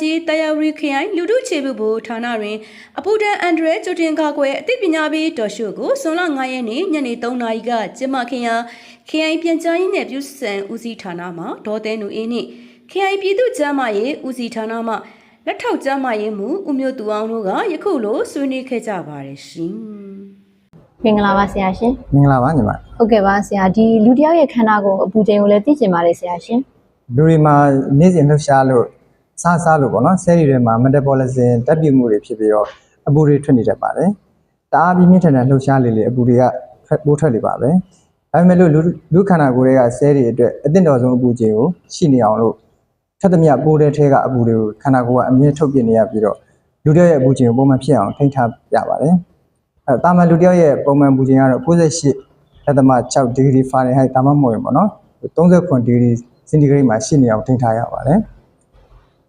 ကြီးတယာရီခရိုင်လူထုခြေပြုဘူဌာနတွင်အပူဒန်အန်ဒရဲကျူတင်ကာကွယ်အသိပညာပေးတော်ရှုကိုဇွန်လ9ရက်နေ့ညနေ3နာရီကကျင်းပခင်ရာခရိုင်ပြန်ကြားရေးနယ်ပြုစံဦးစီးဌာနမှဒေါ်သဲနူအေးနှင့်ခရိုင်ပြည်သူ့ကျန်းမာရေးဦးစီးဌာနမှလက်ထောက်ကျန်းမာရေးမှူးဦးမျိုးသူအောင်တို့ကယခုလိုဆွေးနွေးခဲ့ကြပါတယ်ရှင်မင်္ဂလာပါဆရာရှင်မင်္ဂလာပါညီမဟုတ်ကဲ့ပါဆရာဒီလူတစ်ယောက်ရဲ့ခန္ဓာကိုယ်အပူချိန်ကိုလည်းသိကျင်ပါတယ်ဆရာရှင်လူတွေမှာနေ့စဉ်လှုပ်ရှားလို့ စားစားလို့ပေါ့နော်ဆဲရီတွေမှာ metabolism တက်ပြည့်မှုတွေဖြစ်ပြီးတော့အပူတွေထွက်နေတတ်ပါတယ်တအားပြင်းပြင်းထန်ထန်လှုပ်ရှားလေလေအပူတွေကထွက်ပိုးထွက်နေပါပဲဒါပေမဲ့လို့လူလူခန္ဓာကိုယ်တွေကဆဲရီအတွက်အသင့်တော်ဆုံးအပူချိန်ကိုရှိနေအောင်လို့ထက်သမျှပိုးတဲ့ထဲကအပူတွေကိုခန္ဓာကိုယ်ကအမြဲထုတ်ပြနေရပြီးတော့လူတွေရဲ့အပူချိန်ကိုပုံမှန်ဖြစ်အောင်ထိန်းထားရပါတယ်အဲတာမန်လူတယောက်ရဲ့ပုံမှန်အပူချိန်ကတော့98.6ဒီဂရီဖာရင်ဟိုက်ဒါမှမဟုတ်ရင်ပေါ့နော်39ဒီဂရီစင်တီဂရိတ်မှာရှိနေအောင်ထိန်းထားရပါတယ်။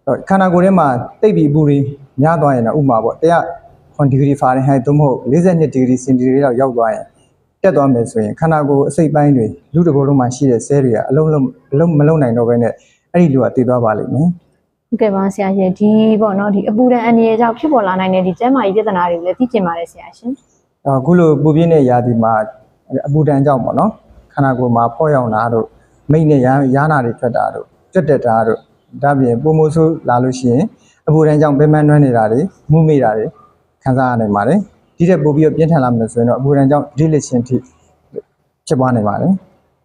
တော့ခန္ဓာကိုယ်ထဲမှာတိတ်ပြီးပူရီများသွားရင်တော့ဥပမာပေါ့100ဒီဂရီဖာရင်ဟိုက်သို့မဟုတ်42ဒီဂရီစင်တီဂရိတ်လောက်ရောက်သွားရင်တက်သွားမယ်ဆိုရင်ခန္ဓာကိုယ်အစိတ်ပိုင်းတွေလူတစ်ကိုယ်လုံးမှာရှိတဲ့ဆဲတွေကအလုံးလုံးအလုံးမလုံးနိုင်တော့ဘဲနဲ့အဲ့ဒီလူကတည်သွားပါလိမ့်မယ်။ဟုတ်ကဲ့ပါဆရာရှင်ဒီပေါ့နော်ဒီအပူဒဏ်အန္တရာယ်ကြောင့်ဖြစ်ပေါ်လာနိုင်တဲ့ဒီကျန်းမာရေးပြဿနာတွေကိုလည်းသိကျင်ပါတယ်ဆရာရှင်အခုလိုပူပြင်းတဲ့ရာသီမှာအပူဒဏ်ကြောင့်ပေါ့နော်ခန္ဓာကိုယ်မှာဖော့ရောက်လာတို့မိတ်နဲ့ရာရာနာတွေထွက်တာတို့တက်တက်တာတို့ ဒါပြင်ပုံမိုးဆိုးလာလို့ရှိရင်အပူဒဏ်ကြောင့်ပင်မနှွမ်းနေတာတွေမှုမိတာတွေခံစားရနိုင်ပါတယ်ဒီတဲ့ပို့ပြီးတော့ပြင်းထန်လာမယ်ဆိုရင်တော့အပူဒဏ်ကြောင့်ဒီလက်ချင်းထိဖြစ်ပွားနိုင်ပါတယ်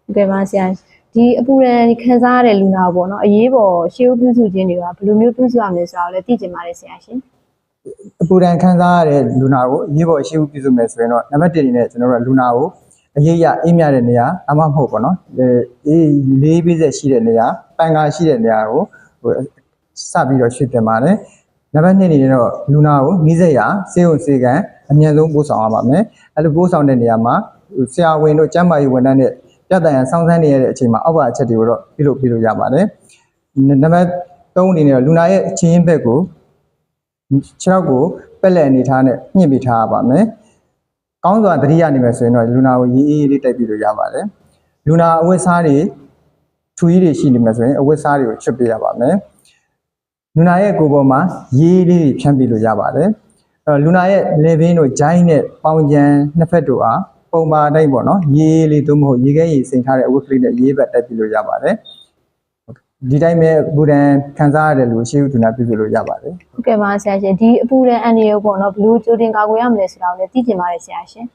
ဟုတ်ကဲ့ပါဆရာဒီအပူဒဏ်ခံစားရတဲ့လူနာကိုပေါ့နော်အရေးပေါ်ရှေးဥပြုစုခြင်းတွေကဘယ်လိုမျိုးပြုစုရမလဲဆိုတာကိုလည်းသိကျင်ပါတယ်ဆရာရှင်အပူဒဏ်ခံစားရတဲ့လူနာကိုအရေးပေါ်အရှိပြုစုမယ်ဆိုရင်တော့နံပါတ်1အနေနဲ့ကျွန်တော်တို့ကလူနာကို အရေးရအေးမြတဲ့နေရာအမှမဟုတ်ပေါ့နော်အေးလေးပြည့်ဆက်ရှိတဲ့နေရာပန်ကာရှိတဲ့နေရာကိုဟိုစပြီးတော့ရွှေ့တင်ပါတယ်နံပါတ်2အနေနဲ့တော့လူနာကိုနှီးစက်ရစေုံစေကန်အမြန်ဆုံးပို့ဆောင်ရပါမယ်အဲ့လိုပို့ဆောင်တဲ့နေရာမှာဆရာဝန်တို့ကျန်းမာရေးဝန်ထမ်းနဲ့ပြတ်တန်ရန်စောင့်ဆန်းနေရတဲ့အချိန်မှာအောက်ပါအချက်တွေကိုတော့ပြုလုပ်ပြုလို့ရပါတယ်နံပါတ်3အနေနဲ့တော့လူနာရဲ့အချင်းဘက်ကိုခြေထောက်ကိုပက်လက်အနေထားနဲ့ညှစ်ပြီးထားရပါမယ်။ ကောင်းစွာသတိရနေမယ်ဆိုရင်တော့လူနာကိုရေးအေးလေးတိုက်ပြီးလို့ရပါတယ်။လူနာအဝတ်စားတွေထူကြီးတွေရှိနေမယ်ဆိုရင်အဝတ်စားတွေကိုချွတ်ပေးရပါမယ်။လူနာရဲ့ကိုယ်ပေါ်မှာရေးလေးတွေဖြန့်ပြီးလို့ရပါတယ်။အဲတော့လူနာရဲ့လေဘင်းတို့ဂျိုင်းနဲ့ပေါင်ကြံနှစ်ဖက်တို့အားပုံပါအတိုင်းပေါ့နော်ရေးလေးသို့မဟုတ်ရေခဲရေစိန်ထားတဲ့အဝတ်ကလေးနဲ့ရေးဘက်တိုက်ပြီးလို့ရပါတယ်။ ဒီတိုင်းပဲဘူဒန်ခံစားရတဲ့လူရှိဦးသူနာပြုစုလို့ရပါတယ်ဟုတ်ကဲ့ပါဆရာရှင်ဒီအပူဒဏ်အန္တရာယ်ကိုပေါ့နော်ဘယ်လိုကြိုတင်ကာကွယ်ရမလဲဆိုတာကိုလည်းသိကျင်ပါတယ်ဆရာရှင်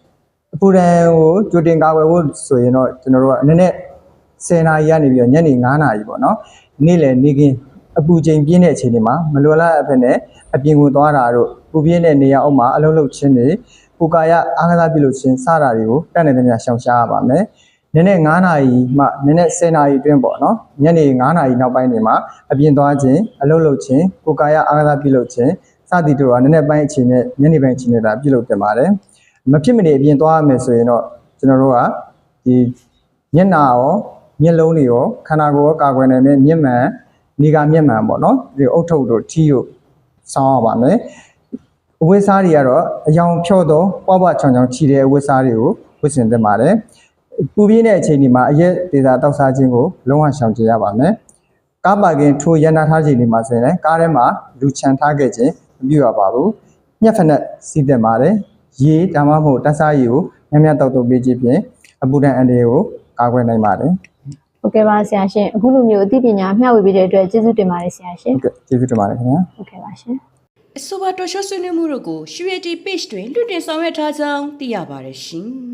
အပူဒဏ်ကိုကြိုတင်ကာကွယ်ဖို့ဆိုရင်တော့ကျွန်တော်တို့ကအနေနဲ့10နာရီကနေပြီးတော့ညနေ9နာရီပေါ့နော်နေ့လယ်နေ့ကင်းအပူချိန်ပြင်းတဲ့အချိန်တွေမှာမလွယ်လားအဖက်နဲ့အပြင်ကိုသွားတာတို့ပူပြင်းတဲ့နေရာအောက်မှာအလုံးလုံးချင်းတွေပူကာယအားကစားပြုလုပ်ခြင်းစတာတွေကိုတတ်နေတဲ့များရှောင်ရှားရပါမယ် နည်းနည်း9နာရီမှနည်းနည်း10နာရီအတွင်းပေါ့နော်ညနေ9နာရီနောက်ပိုင်းတွေမှာအပြင်သွားခြင်းအလုပ်လုပ်ခြင်းကိုယ်ကာယအားကစားပြုလုပ်ခြင်းစသည်တို့ကနည်းနည်းပိုင်းအချိန်နဲ့ညနေပိုင်းအချိန်နဲ့ဒါပြုလုပ်တင်ပါတယ်မဖြစ်မနေအပြင်သွားရမယ်ဆိုရင်တော့ကျွန်တော်တို့ကဒီမျက်နှာရောမျက်လုံးတွေရောခန္ဓာကိုယ်ရောကာကွယ်နိုင်မယ့်မျက်မှန်နေကမျက်မှန်ပေါ့နော်ဒီအုတ်ထုပ်တို့ထီးတို့ဆောင်းရပါမယ်အဝတ်စားတွေကတော့အယောင်ဖြော့တော့ပွားပွားချောင်ချောင်ခြီတဲ့အဝတ်စားတွေကိုဝတ်ဆင်သင့်ပါတယ် ပူပြင်းတဲ့အချိန်ဒီမှာအရက်ဒေတာတောက်စားခြင်းကိုလုံးဝရှောင်ကျဉ်ရပါမယ်ကားပါကင်ထိုးရန်နာထားချိန်ဒီမှာဆိုရင်လည်းကားထဲမှာလူချန်ထားခဲ့ခြင်းမပြုရပါဘူးညက်ဖက်နဲ့စီးတင်ပါတယ်ရေဒါမှမဟုတ်တက်စားရေကိုများများတောက်တုပ်ပေးခြင်းဖြင့်အပူဒဏ်အန္တရာယ်ကိုကာကွယ်နိုင်ပါတယ်ဟုတ်ကဲ့ပါဆရာရှင်အခုလိုမျိုးအသိပညာမျှဝေပေးတဲ့အတွက်ကျေးဇူးတင်ပါတယ်ဆရာရှင်ဟုတ်ကဲ့ကျေးဇူးတင်ပါတယ်ခင်ဗျာဟုတ်ကဲ့ပါရှင်အဆိုပါတော်ရှုဆွေးနွေးမှုတို့ကို Surety Page တွင်လွှင့်တင်ဆောင်ရွက်ထားကြောင်းသိရပါတယ်ရှင်